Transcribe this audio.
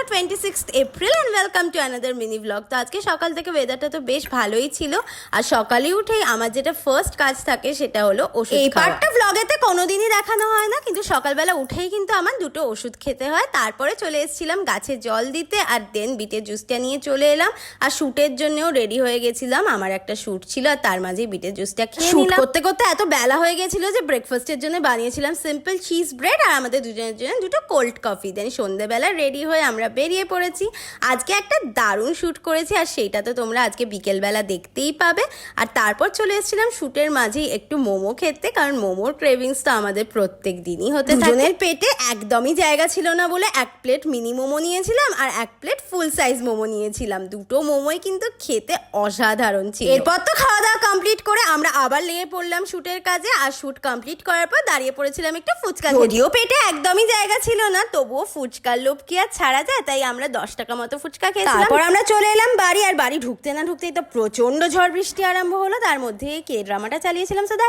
হলো twenty six April and welcome to another mini blog তো আজকে সকাল থেকে ওয়েদারটা তো বেশ ভালোই ছিল। আর সকালে উঠেই আমার যেটা ফার্স্ট কাজ থাকে সেটা হলো ওষুধ এই পার্টটা ব্লগেতে কোনোদিনই দেখানো হয় না কিন্তু সকালবেলা উঠেই কিন্তু আমার দুটো ওষুধ খেতে হয়। তারপরে চলে এসেছিলাম গাছে জল দিতে আর দেন বিটের জুসটা নিয়ে চলে এলাম। আর শ্যুটের জন্যও রেডি হয়ে গেছিলাম। আমার একটা শ্যুট ছিল আর তার মাঝেই বিটের জুসটা খেয়ে নিলাম। করতে করতে এত বেলা হয়ে গেছিল যে ব্রেকফাস্টের জন্য বানিয়েছিলাম সিম্পল চিজ ব্রেড আর আমাদের দুজনের জন্য দুটো কোল্ড কফি দেন সন্ধেবেলা রেডি হয়ে আমরা বেরিয়ে পড়েছি। আজকে একটা দারুণ শ্যুট করেছি আর সেইটা তো তোমরা আজকে বিকেলবেলা দেখতেই পাবে। আর তারপর চলে এসেছিলাম শ্যুটের মাঝেই একটু মোমো খেতে কারণ মোমোর ক্রেভিংস তো আমাদের প্রত্যেক দিনই হতে দুজনের পেটে একদমই জায়গা ছিল না বলে এক প্লেট মিনি মোমো নিয়েছিলাম আর এক প্লেট ফুল সাইজ মোমো নিয়েছিলাম। দুটো মোমোই কিন্তু খেতে অসাধারণ ছিল। এরপর তো খাওয়া দাওয়া কমপ্লিট করে আমরা আবার লেগে পড়লাম শ্যুটের কাজে আর শ্যুট কমপ্লিট করার পর দাঁড়িয়ে পড়েছিলাম একটু ফুচকা। যদিও পেটে একদমই জায়গা ছিল না তবুও ফুচকার লোভ কি আর ছাড়া যায়? তাই আমরা দশ টাকা মতো ফুচকা খেয়ে তারপর আমরা চলে এলাম বাড়ি, আর বাড়ি ঢুকতে না ঢুকতেই তো প্রচণ্ড ঝড় বৃষ্টি আরম্ভ হলো, তার মধ্যে কে ড্রামাটা চালিয়েছিলাম, সো